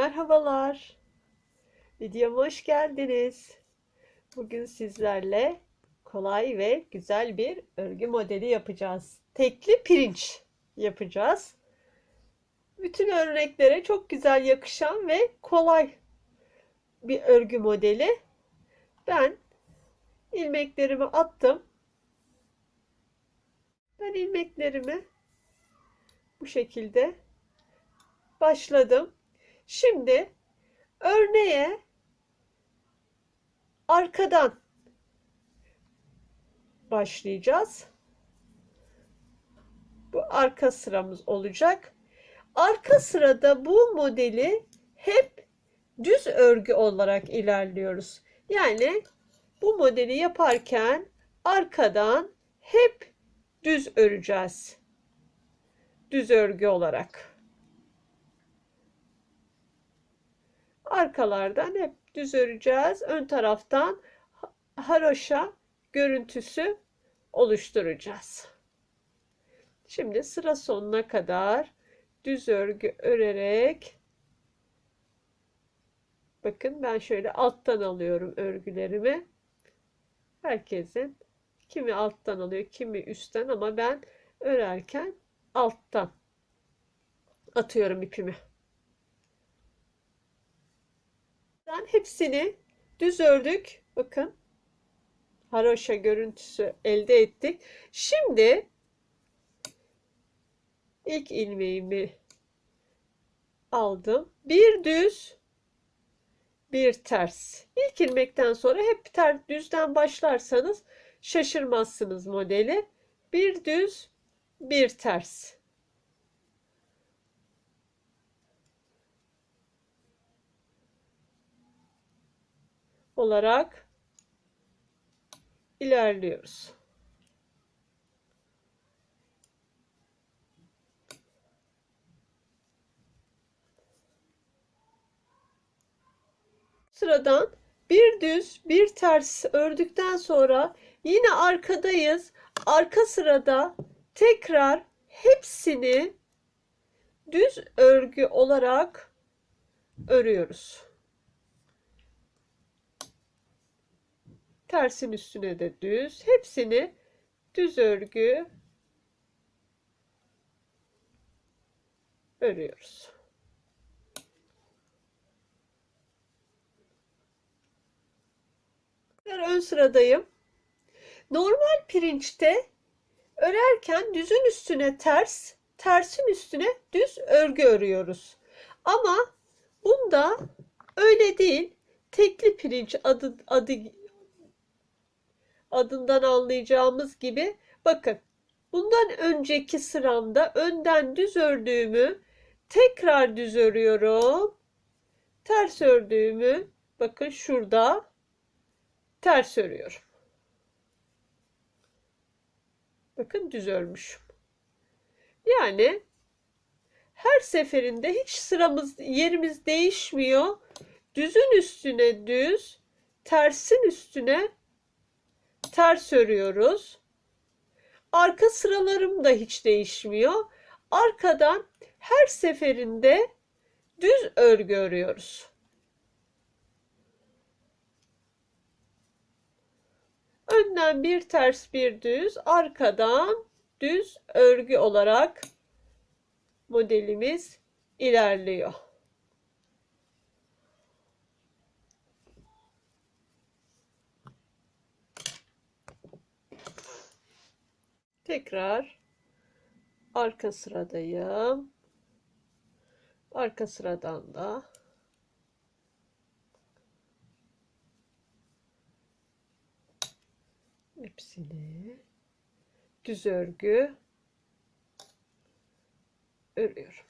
Merhabalar. Videoma hoş geldiniz. Bugün sizlerle kolay ve güzel bir örgü modeli yapacağız. Tekli pirinç yapacağız. Bütün örneklere çok güzel yakışan ve kolay bir örgü modeli. Ben ilmeklerimi attım. Ben ilmeklerimi bu şekilde başladım. Şimdi örneğe arkadan başlayacağız. Bu arka sıramız olacak. Arka sırada bu modeli hep düz örgü olarak ilerliyoruz. Yani bu modeli yaparken arkadan hep düz öreceğiz. Düz örgü olarak. Arkalardan hep düz öreceğiz. Ön taraftan haroşa görüntüsü oluşturacağız. Şimdi sıra sonuna kadar düz örgü örerek bakın ben şöyle alttan alıyorum örgülerimi. Herkesin kimi alttan alıyor, kimi üstten ama ben örerken alttan atıyorum ipimi. Ben hepsini düz ördük. Bakın. Haroşa görüntüsü elde ettik. Şimdi ilk ilmeğimi aldım. Bir düz, bir ters. İlk ilmekten sonra hep ter, düzden başlarsanız şaşırmazsınız modeli. Bir düz, bir ters. Olarak ilerliyoruz. Sıradan bir düz bir ters ördükten sonra yine arkadayız. Arka sırada tekrar hepsini düz örgü olarak örüyoruz. Tersin üstüne de düz. Hepsini düz örgü örüyoruz. Ön sıradayım. Normal pirinçte örerken düzün üstüne ters, tersin üstüne düz örgü örüyoruz. Ama bunda öyle değil. Tekli pirinç adı, adı adından anlayacağımız gibi bakın bundan önceki sıramda önden düz ördüğümü tekrar düz örüyorum. Ters ördüğümü bakın şurada ters örüyorum. Bakın düz örmüşüm. Yani her seferinde hiç sıramız yerimiz değişmiyor. Düzün üstüne düz, tersin üstüne ters örüyoruz. Arka sıralarım da hiç değişmiyor. Arkadan her seferinde düz örgü örüyoruz. Önden bir ters bir düz, arkadan düz örgü olarak modelimiz ilerliyor. Tekrar arka sıradayım. Arka sıradan da hepsini düz örgü örüyorum.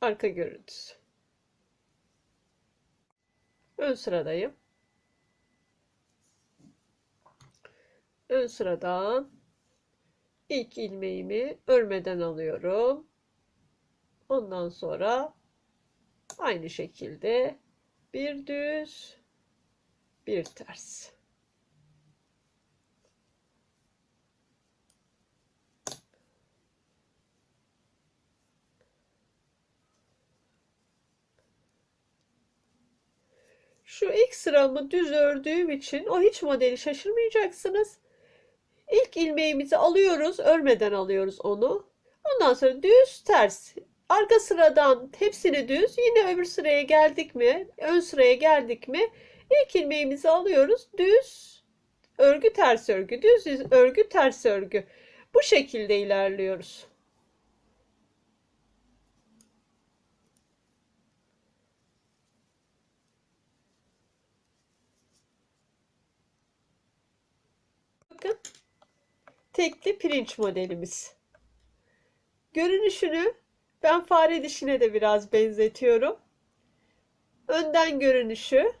Arka görüntüsü. Ön sıradayım. Ön sıradan ilk ilmeğimi örmeden alıyorum. Ondan sonra aynı şekilde Bir düz, bir ters. Şu ilk sıramı düz ördüğüm için o hiç modeli şaşırmayacaksınız. İlk ilmeğimizi alıyoruz, örmeden alıyoruz onu. Ondan sonra düz ters. Arka sıradan hepsini düz. Yine öbür sıraya geldik mi? Ön sıraya geldik mi? İlk ilmeğimizi alıyoruz. Düz örgü ters örgü. Düz örgü ters örgü. Bu şekilde ilerliyoruz. Bakın tekli pirinç modelimiz. Görünüşünü ben fare dişine de biraz benzetiyorum. Önden görünüşü,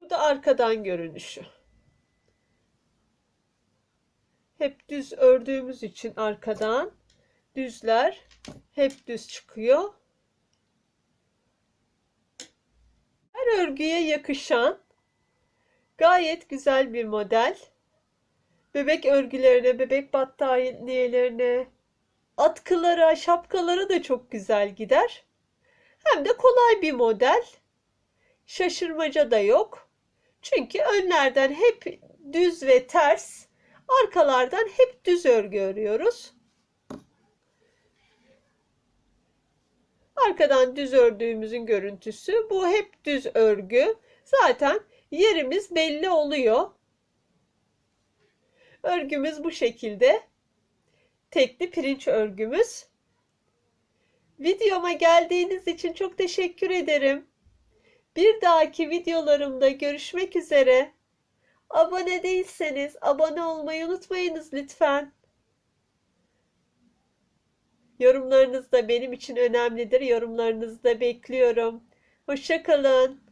bu da arkadan görünüşü. Hep düz ördüğümüz için arkadan düzler hep düz çıkıyor. Her örgüye yakışan gayet güzel bir model. Bebek örgülerine, bebek battaniyelerine, atkılara, şapkalara da çok güzel gider. Hem de kolay bir model. Şaşırmaca da yok. Çünkü önlerden hep düz ve ters, arkalardan hep düz örgü örüyoruz. Arkadan düz ördüğümüzün görüntüsü. Bu hep düz örgü. Zaten yerimiz belli oluyor. Örgümüz bu şekilde. Tekli pirinç örgümüz. Videoma geldiğiniz için çok teşekkür ederim. Bir dahaki videolarımda görüşmek üzere. Abone değilseniz abone olmayı unutmayınız lütfen. Yorumlarınız da benim için önemlidir. Yorumlarınızı da bekliyorum. Hoşçakalın.